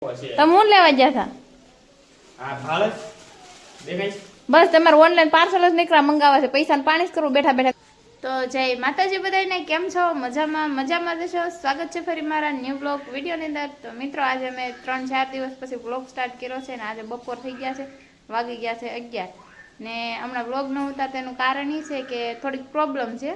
તમે હું લેવા ગયા હતા? બસ તમારે ઓનલાઈન પાર્સલ જ નીકળા મંગાવવા છે. પૈસા પાણી જ કરવું બેઠા બેઠા. તો જય માતાજી બધાને કેમ છો? મજામાં મજામાં જશો સ્વાગત છે ફરી મારા ન્યૂ બ્લોગ વિડીયોની અંદર. તો મિત્રો આજે મેં ત્રણ ચાર દિવસ પછી બ્લોગ સ્ટાર્ટ કર્યો છે ને આજે બપોર થઈ ગયા છે. વાગી ગયા છે અગિયાર. ને હમણાં બ્લોગ ન ઉતા તેનું કારણ એ છે કે થોડીક પ્રોબ્લેમ છે.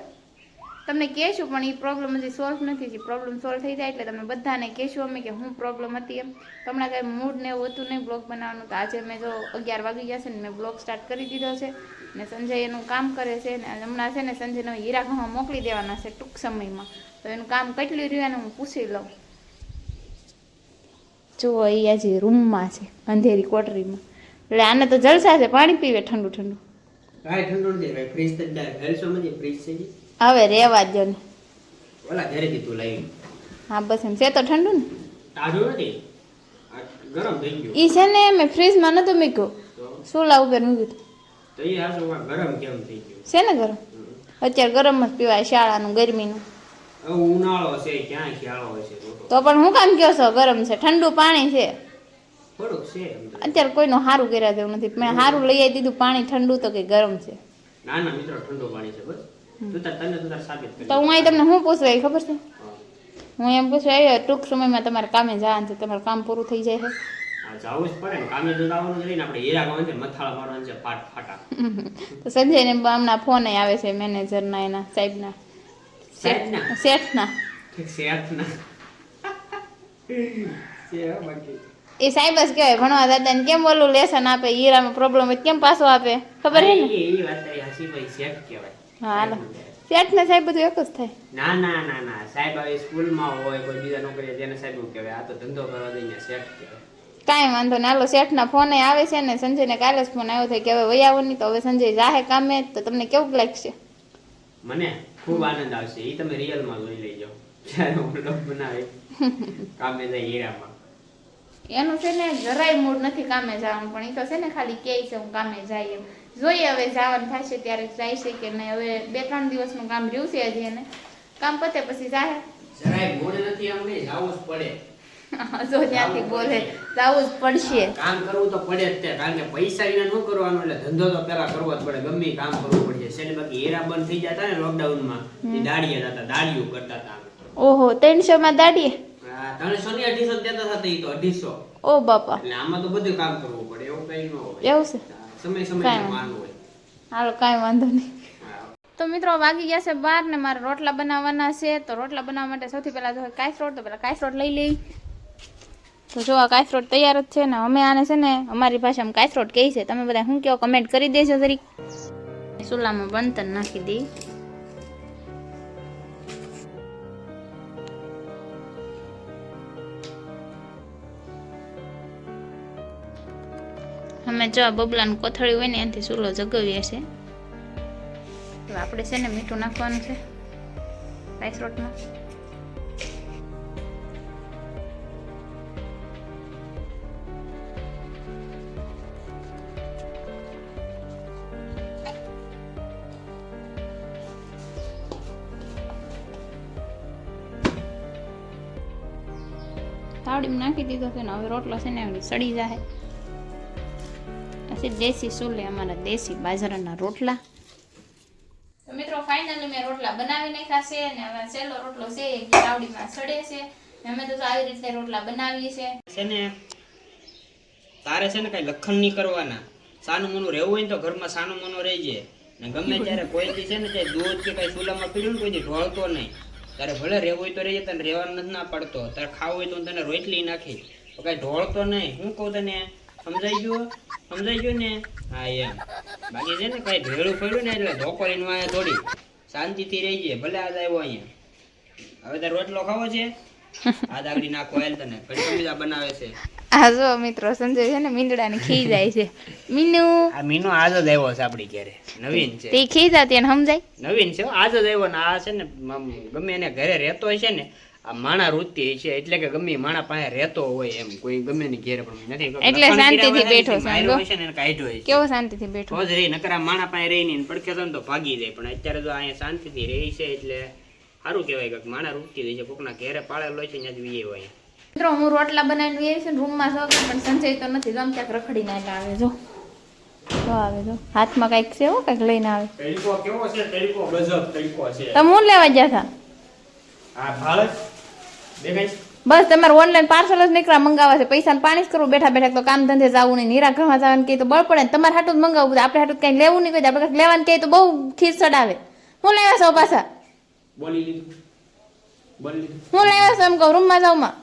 તમને કહેશું, પણ એ પ્રોબ્લેમ હજી સોલ્વ નથી. થઈ પ્રોબ્લેમ સોલ્વ થઈ જાય એટલે તમે બધાને કહેશું અમે કે હું પ્રોબ્લેમ હતી એમ. હમણાં કાંઈ મૂડ ને એવું હતું નહીં બ્લોગ બનાવવાનું, તો આજે મેં જો અગિયાર વાગી ગયા છે ને મેં બ્લોગ સ્ટાર્ટ કરી દીધો છે. ને સંજય એનું કામ કરે છે ને હમણાં છે ને સંજયને હીરા ઘઉં મોકલી દેવાના છે ટૂંક સમયમાં. તો એનું કામ કેટલું રહ્યું એને હું પૂછી લઉં. જુઓ એ આજે રૂમમાં છે, અંધેરી કોટરીમાં. એટલે આને તો જલસા છે, પાણી પીવે ઠંડુ ઠંડુ કાંઈ ઠંડુ નથી, ભાઈ ફ્રીજ તો ફ્રીજ છે. હવે રેવા દો ને. ઓલા ઘરેથી તું લઈ હા બસ એમ. છે તો ઠંડુ ને? તાજું નથી? ગરમ થઈ ગયું. ઈ છે ને મેં ફ્રીજમાં નતું મૂક્યું. સોલા ઉપર મૂક્યું હતું. તો એ હાસુમાં ગરમ કેમ થઈ ગયું? છે ને ગરમ? અત્યારે ગરમ જ પીવાય શાળાનું ગરમીનું. ઉનાળો છે ક્યાં શિયાળો છે તો પણ હું કામ કહો છો? ગરમ છે. ઠંડુ પાણી છે. થોડુંક છે અત્યારે કોઈનું સારું કર્યા જેવું નથી. મેં સારું લઈ આવી દીધું પાણી ઠંડુ તો કે ગરમ છે. ના ના મિત્રો ઠંડુ પાણી છે બસ. તું હું અહીં તમને શું પૂછવા ખબર છે? હું એમ પૂછવા આવ્યો ટૂંક સમયમાં તમારે કામે જવાનું છે તમારું કામ પૂરું થઈ જાય છે. જાવું જ પડે ને કામે તો જવાનું જ આપણે હીરા ગાવાનું છે મથાળા મારવાનું છે પાટ ફાટા. તો સંજયને હમણાં ફોન આવે છે મેનેજરના એના સાહેબના? શેઠના. એ સાહેબ જ કહેવાય ભણવા દાદાને કેમ ઓલું લેસન આપે? હીરામાં પ્રોબ્લેમ હોય કેમ પાછો આપે? ખબર છે ને? એ- વાત તારી ભાઈ શેઠ કહેવાય. હાલો. સેટ ને સાહેબ બધું એક જ થાય. ના ના ના ના. સાહેબ આવી સ્કૂલમાં હોય કોઈ બીજા નોકરી જેને સાહેબ એવું કહેવાય. આ તો ધંધો કરવા દઈને સેટ કહેવાય. કાંઈ વાંધો ના હાલો શેઠના ફોન આવે છે ને સંજયને કાલે જ ફોન આવ્યો થાય કે હવે વયાવો નહીં તો હવે સંજય જાહે કામે તો તમને કેવું લાગશે? મને ખૂબ આનંદ આવશે. એ તમે રિયલમાં જોઈ લેજો. જ્યારે હું vlog બનાવી કામે જાય હીરામાં. એનું છે ને જરાય મૂડ નથી કામે જવાનું પણ એ તો છે ને ખાલી કહે છે હું કામે જાય એમ. જોઈએ હવે જવાનું થશે ત્યારે જાય છે કે નહીં. હવે બે ત્રણ દિવસનું કામ રહ્યું છે હજી એને. કામ પતે પછી જાહે જરાય મૂડ નથી અમને જવું જ પડે. જો ત્યાંથી બોલે જવું જ પડશે. કામ કરવું તો પડે જ તે કારણ કે પૈસા વિના ન કરવાનું એટલે ધંધો તો પેલા કરવો જ પડે. ગમે કામ કરવું પડશે છે બાકી હેરા બંધ થઈ જતા ને લોકડાઉનમાં તે દાડીએ જતા દાડિયું કરતા હતા ઓહો ત્રણસો માં દાડીએ? ત્રણસો ની અઢીસો દેતા હતા એ તો અઢીસો. ઓ બાપા. એટલે આમાં તો બધું કામ કરવું પડે એવું કઈ ન હોય. એવું છે? સમય સમય કાંઈ માન હોય. હાલો કાંઈ વાંધો નહીં. તો મિત્રો વાગી ગયા છે બાર ને મારે રોટલા બનાવવાના છે. તો રોટલા બનાવવા માટે સૌથી પહેલા જો કાઈસ રોટ તો પહેલાં કાઈસ રોટ લઈ લઈ. તો જો આ કાઈસ રોટ તૈયાર જ છે ને અમે આને છે ને અમારી ભાષામાં કાઈસ રોટ કહી છે. તમે બધા શું કહો કમેન્ટ કરી દેજો જરીક. ચૂલામાં બનતન નાખી દઈ અમે જો બબલાનું કોથળી હોય ને એનાથી ચૂલો જગાવીએ છીએ. હવે આપણે છે ને મીઠું નાખવાનું છે રાઈસ રોટમાં. તાવડીમાં નાખી દીધો છે ને હવે રોટલો છે ને સડી જાય પછી દેશી ચૂલે અમારા દેશી બાજરાના રોટલા. તો મિત્રો ફાઇનલી મેં રોટલા બનાવી નાખ્યા છે અને હવે છેલ્લો રોટલો છે એ તાવડીમાં સડે છે. ને અમે તો આવી રીતે રોટલા બનાવીએ છે છે ને તારે છે ને કઈ લખન નહીં કરવાના. સાનું મોનું રહેવું હોય ને તો ઘરમાં સાનું મોનું રહી ને ગમે ત્યારે કોઈથી છે ને તે દૂધ કે કઈ ચૂલામાં પીડ્યું ને કોઈથી ઢોળતો નહીં. તારે ભલે રહેવું હોય તો રહી જાય તને રહેવાનું નથી ના પડતો. તારે ખાવું હોય તો હું તને રોટલી નાખી તો કઈ ઢોળતો નહીં. હું કહું તને સમજાઈ ગયું? સમજાઈ ગયું ને? હા એમ. બાકી છે ને કઈ ભેળું પડ્યું ને એટલે ધોકો લઈને થોડી શાંતિથી રહી જઈએ ભલે આજ આવ્યો અહીંયા. હવે તારે રોટલો ખાવો છે? આ દાગડી નાખો હાલ તને. પછી બધા બનાવે છે. આ જો મિત્રો સંજય છે ને મીંદડાને ખી જાય છે. મીનુ? આ મીનુ આજ જ આવ્યો છે આપડી ઘરે. નવીન છે. તે ખી જતી ને સમજાય? નવીન છે આજ જ આવ્યો ને. આ છે ને ગમે એને ઘરે રહેતો હોય છે ને આ માણા વૃત્તિ છે એટલે કે ગમે માણા પાસે રહેતો હોય એમ કોઈ ગમે ની ઘેરે પણ નથી એટલે શાંતિથી બેઠો છે, છે ને કાઢ્યો હોય છે. કેવો શાંતિથી બેઠો? જ રહી નકરા માણા પાસે રહી નહીં પડખે તો તો ભાગી જાય. પણ અત્યારે તો અહીંયા શાંતિથી રહી છે એટલે સારું કહેવાય કે માણા વૃત્તિ રહી છે કોકના ઘેરે પાળેલો છે ત્યાં જ હોય. મિત્રો હું રોટલા બનાવીને લઈ આવી છું રૂમમાં સૌ પણ સંજય તો નથી ગમ ક્યાંક રખડી ના આવે જો. આવે જો. હાથમાં કંઈક છે હો કંઈક લઈને આવે. તરીકો કેવો છે? તરીકો ગજબ તરીકો છે. તમે હું લેવા ગયા હતા? આ ભાળ દેખાય છે બસ તમારે ઓનલાઈન પાર્સલ જ નીકળા મંગાવવા છે. પૈસા પાણી જ કરવું બેઠા બેઠા તો કામ ધંધે જવું નહીં. નીરા ઘરમાં જવાનું કહે તો બળ પડે તમારે હાટું જ મંગાવવું આપણે હાટું કંઈ લેવું નહીં કોઈ આપણે લેવાનું કહે તો બહુ ખીસ ચડાવે. હું લેવા છો પાછા? હું લેવા છો એમ કહું રૂમમાં જાઉં માં?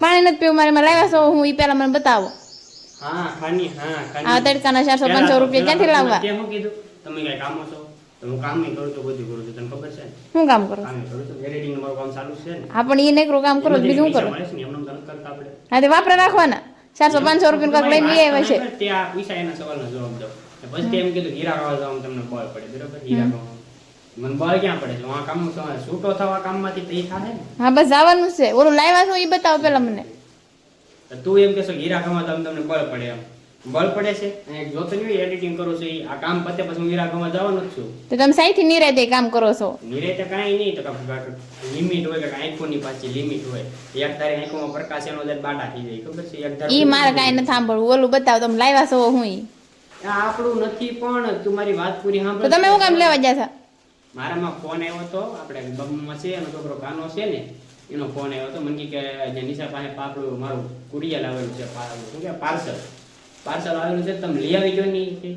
પાણી નથી પીવું મારે એમાં લેવા છો હું એ પહેલા મને બતાવો. હા તડકાના ચારસો પાંચસો રૂપિયા ક્યાંથી લાવવા? તમે કઈ કામો છો? તો હું કામ નહીં કરું તો બધું કરું છું. તને ખબર શું કામ કરો કરું હા પણ એ નેકરું કામ કરો બીજું શું કરો? હા તે વાપરે રાખવાના. ચારસો પાંચસો રૂપિયા કાંક લઈને લઈ આવ્યા છે તે પૈસા એના સવાલનો જવાબ દો પછી એમ કીધું હીરા ખાવા જવાનું તમને પડે બરોબર? હીરા ખાવા મને બળ ક્યાં પડે? છે આ કામ છૂટો થવા કામમાંથી તો એ થાય ને. હા બસ જવાનું છે. ઓલું લાવ્યા છો એ બતાવો પેલા મને. તું એમ કહેશો હીરા ખાવા તમને બળ પડે એમ. બળ પડે છે અને જોતો નહીં એડિટિંગ કરો છો આ કામ પતે પછી હું હીરા જવાનો જ છું. તો તમે સાઈથી નિરાતે કામ કરો છો? નિરેતે કાંઈ નહીં તો લિમિટ હોય કે આંખોની પાછી લિમિટ હોય. એક ધારે આંખોમાં પ્રકાશ એનો દર બાટા થઈ જાય ખબર છે? એક ધારે ઈ મારે કાંઈ ન સાંભળવું. ઓલું બતાવ તમે લાવ્યા છો હું આ આપણું નથી પણ તું મારી વાત પૂરી તો તમે હું કામ લેવા જ્યા મારામાં ફોન આવ્યો તો આપણે બમમાં છે એનો છોકરો કાનો છે ને એનો ફોન આવ્યો તો મને કે જે નિશા પાસે પાપડું મારું કુરિયર આવેલું છે શું કે પાર્સલ. પાર્સલ આવેલું છે તમે લઈ આવી ગયો નહીં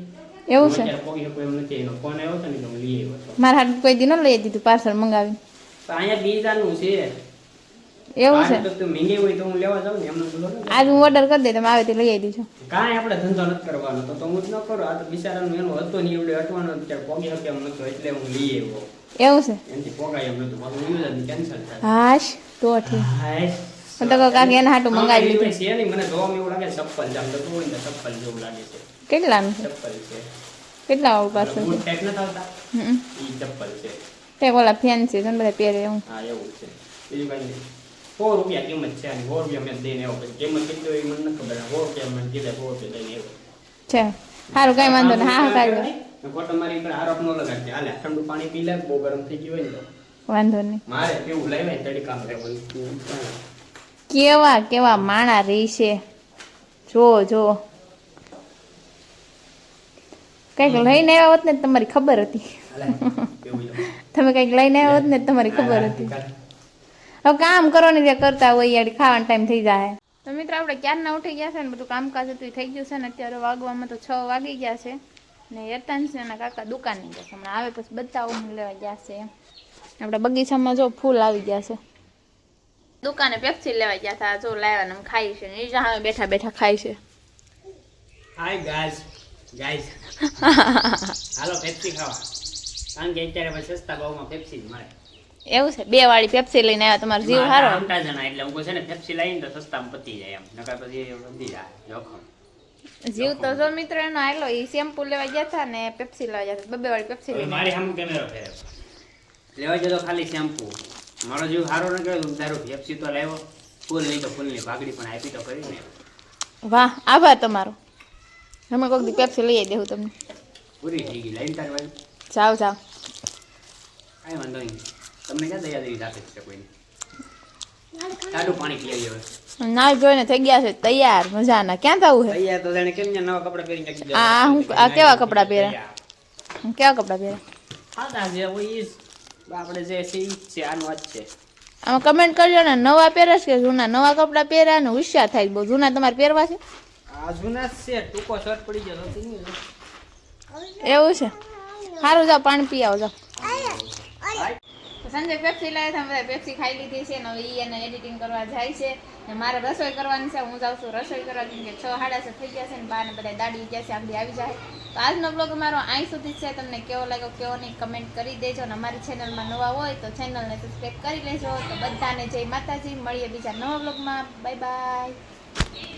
એવું છે? અત્યારે પોગી એમ નથી એનો ફોન આવ્યો હતો ને તો લઈ આવ્યો મારા હાથ કોઈ દી લઈ દીધું પાર્સલ મંગાવી અહીંયા બીજાનું છે. એવું છે? તો મીંડી હોય તો હું લેવા જાઉં ને એમનું બોલો આજ હું ઓર્ડર કરી દે તમે આવે તે લઈ આવી દીધું કાંઈ આપણે ધંધો નથી કરવાનો તો હું જ ન કરું. આ તો બિચારાનું એનું હતું નહીં એવડે હટવાનો અત્યારે પોગી શકે એમ નતો એટલે હું લઈ આવ્યો. એવું છે? એનાથી પોગાય એમ નતું પાછું યુઝ કેન્સલ થાય. હાશ તો ઠીક. હું તો કહું એના હાટું મંગાવી લીધું. છે નહીં, મને જોવામાં એવું લાગે ચપ્પલ છે. તો તું ને ચપ્પલ જેવું લાગે છે. કેટલાનું? છે ચપ્પલ છે. કેટલા વાળું પાર્સલ બૂટ ટાઈપ નથી આવતા. હમ. ઈ ચપ્પલ છે. તે ઓલા ફેન્સી છે બધા પહેરે એવું હા એવું છે. બીજું કાંઈ સો રૂપિયા કિંમત છે અને સો રૂપિયા મેં દઈને આવ્યો કિંમત કેટલી હોય મને ખબર. સો રૂપિયા મને કીધા સો રૂપિયા દઈને આવ્યો છે. સારું કઈ વાંધો નહીં. હા હા ખોટો મારી પર આરોપ ન લગાડજે. હાલે ઠંડુ પાણી પી લે બહુ ગરમ થઈ ગયું હોય ને વાંધો નહીં. મારે પીવું લાવ્યા તડી કામ રહેવાનું કેવા કેવા માણા રહી છે. જો જો. કંઈક લઈને આવ્યા હોત ને તમારી ખબર હતી. તમે કંઈક લઈને આવ્યા હોત ને તમારી ખબર હતી. હવે કામ કરો ને જે કરતા હોય યાર ખાવાનો ટાઈમ થઈ જાય. તો મિત્રો આપણે ક્યારના ઉઠી ગયા છે ને બધું કામકાજ હતું થઈ ગયું છે ને અત્યારે વાગવામાં તો છ વાગી ગયા છે. ને યતાંશ છે એના કાકા દુકાને ગયા છે. હમણાં આવે પછી બધા ઊંઘ લેવા ગયા છે. આપણા બગીચામાં જો ફૂલ આવી ગયા છે. દુકાને પેપ્સી લેવા ગયા હતા જો લાવ્યા ને ખાઈ છે નીચા હવે બેઠા બેઠા ખાય છે. Hi guys guys hello Pepsi ખાવા. કારણ કે અત્યારે સસ્તા ભાવમાં પેપ્સી જ મળે. એવું છે? બે વાળી પેપ્સી લઈને આવ્યા તમારો જીવ સારો આમટા જણા એટલે હું છે ને પેપ્સી લઈને તો સસ્તામાં પતી જાય એમ. નકર પછી વધી જાય જોખમ. જીવ તો જો મિત્ર એનો આયલો એ શેમ્પુ લેવા ગયા હતા ને પેપ્સી લેવા ગયા હતા બબે વાળી પેપ્સી મારી સામે કેમેરો ફેરે લેવા જતો ખાલી શેમ્પુ. મારો જીવ સારો ન ગયો તારો પેપ્સી તો લાવ્યો. ફૂલ નહીં તો ફૂલની ભાગડી પણ આપી તો કરી ને. વાહ આભાર તમારો. હમણાં કોઈક દી પેપ્સી લઈ દેવું તમને. પૂરી થઈ ગઈ. લાઈન તારવાની. જાઓ જાઓ. કાંઈ વાંધો નહીં. તમને ક્યાં દયા દેવી રાખે છે કોઈને? ટાઢું પાણી પી આવી હવે. ના જોઈને થઈ ગયા છે. તૈયાર મજાના. ક્યાં થવું છે તૈયાર તો જાણે કેમ નવા કપડા પહેરીને આ હું- આ કેવા કપડાં પહેર્યા? કેવા કપડાં પહેર્યા? ના જે હોય. આપણે જે છે ઈ જ છે આનો જ છે. આમાં કમેન્ટ કરજો ને નવા પહેરશ કે જૂના? નવા કપડાં પહેર્યા ને હોશિયાર થાય બહુ જૂના તમારે પહેરવા છે? આ જૂના જ છે ટૂંકો શર્ટ પડી ગયો એવું છે? સારું જાઓ પાણી પી આવો જાઓ. સંજય પેપ્સી લાવ્યા હતા બધા પેપ્સી ખાઈ લીધી છે ને હવે ઈ એને એડિટિંગ કરવા જાય છે. ને મારે રસોઈ કરવાની છે, હું જાઉં છું રસોઈ કરવા, કેમ કે છ સાડા છ થઈ ગયા છે ને બાને બધા દાડી ગયા છે, આગળ આવી જાય. તો આજનો બ્લોગ અમારો અહીં સુધી છે, તમને કેવો લાગ્યો કેવો નહીં કમેન્ટ કરી દેજો ને અમારી ચેનલમાં નવા હોય તો ચેનલને સબસ્ક્રાઈબ કરી લેજો. તો બધાને જય માતાજી, મળીએ બીજા નવા બ્લોગમાં બાય બાય